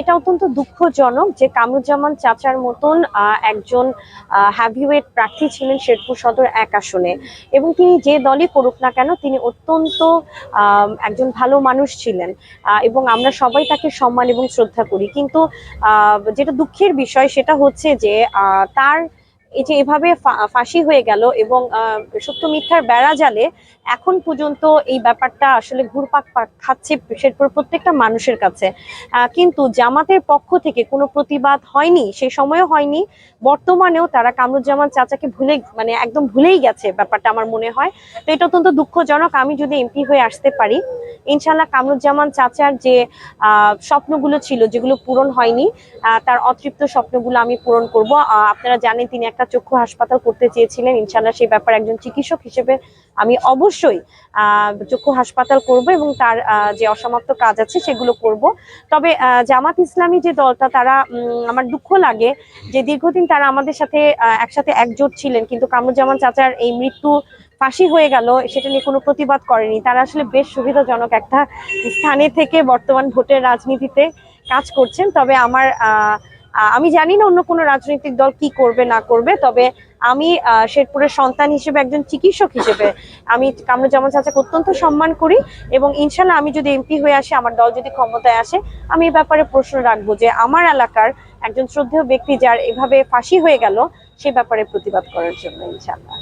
এটা অত্যন্ত দুঃখজনক যে কামরুজ্জামান চাচার মতন একজন হ্যাভিওয়েট প্রার্থী ছিলেন শেরপুর সদর এক আসনে। এবং তিনি যে দলই করুক না কেন, তিনি অত্যন্ত একজন ভালো মানুষ ছিলেন। এবং আমরা সবাই তাকে সম্মান এবং শ্রদ্ধা করি। কিন্তু যেটা দুঃখের বিষয় সেটা হচ্ছে যে তার এই যে এভাবে ফাঁসি হয়ে গেল এবং সত্য মিথ্যার বেড়া জালে এখন পর্যন্ত এই ব্যাপারটা আসলে ঘুরপাক খাচ্ছে শেরপুর প্রত্যেকটা মানুষের কাছে। কিন্তু জামাতের পক্ষ থেকে কোনো প্রতিবাদ হয়নি সেই সময়ও হয়নি। বর্তমানেও তারা কামরুজ্জামান চাচাকে ভুলে মানে একদম ভুলেই গেছে ব্যাপারটা আমার মনে হয়। তো এটা অত্যন্ত দুঃখজনক, আমি যদি এমপি হয়ে আসতে পারি ইনশাল্লাহ কামরুজ্জামান চাচার যে স্বপ্নগুলো ছিল যেগুলো পূরণ হয়নি তার অতৃপ্ত স্বপ্নগুলো আমি পূরণ করব। আপনারা জানেন তিনি একটা চক্ষু হাসপাতাল করতে চেয়েছিলেন ইনশাল্লাহ সেই ব্যাপারে একজন চিকিৎসক হিসেবে আমি অবশ্যই চক্ষু হাসপাতাল করব এবং তার যে অসমাপ্ত কাজ আছে সেগুলো করব। তবে জামাত ইসলামী যে দলটা, তারা আমার দুঃখ লাগে যে দীর্ঘদিন তারা আমাদের সাথে একসাথে একজোট ছিলেন, কিন্তু কামরুজ্জামান চাচার এই মৃত্যু ফাঁসি হয়ে গেল, সেটা নিয়ে কোনো প্রতিবাদ করেনি। তারা আসলে বেশ সুবিধাজনক একটা স্থানে থেকে বর্তমান ভোটের রাজনীতিতে কাজ করছেন। তবে আমার আমি জানি না অন্য কোনো রাজনৈতিক দল কি করবে, না করবে, তবে আমি শেরপুরের সন্তান হিসেবে একজন চিকিৎসক হিসেবে আমি কামরুজ্জামান চাচাকে অত্যন্ত সম্মান করি এবং ইনশাল্লাহ আমি যদি এমপি হয়ে আসি, আমার দল যদি ক্ষমতায় আসে, আমি এই ব্যাপারে প্রশ্ন রাখব যে আমার এলাকার একজন শ্রদ্ধেয় ব্যক্তি যার এভাবে ফাঁসি হয়ে গেল, সে ব্যাপারে প্রতিবাদ করার জন্য ইনশাল্লাহ।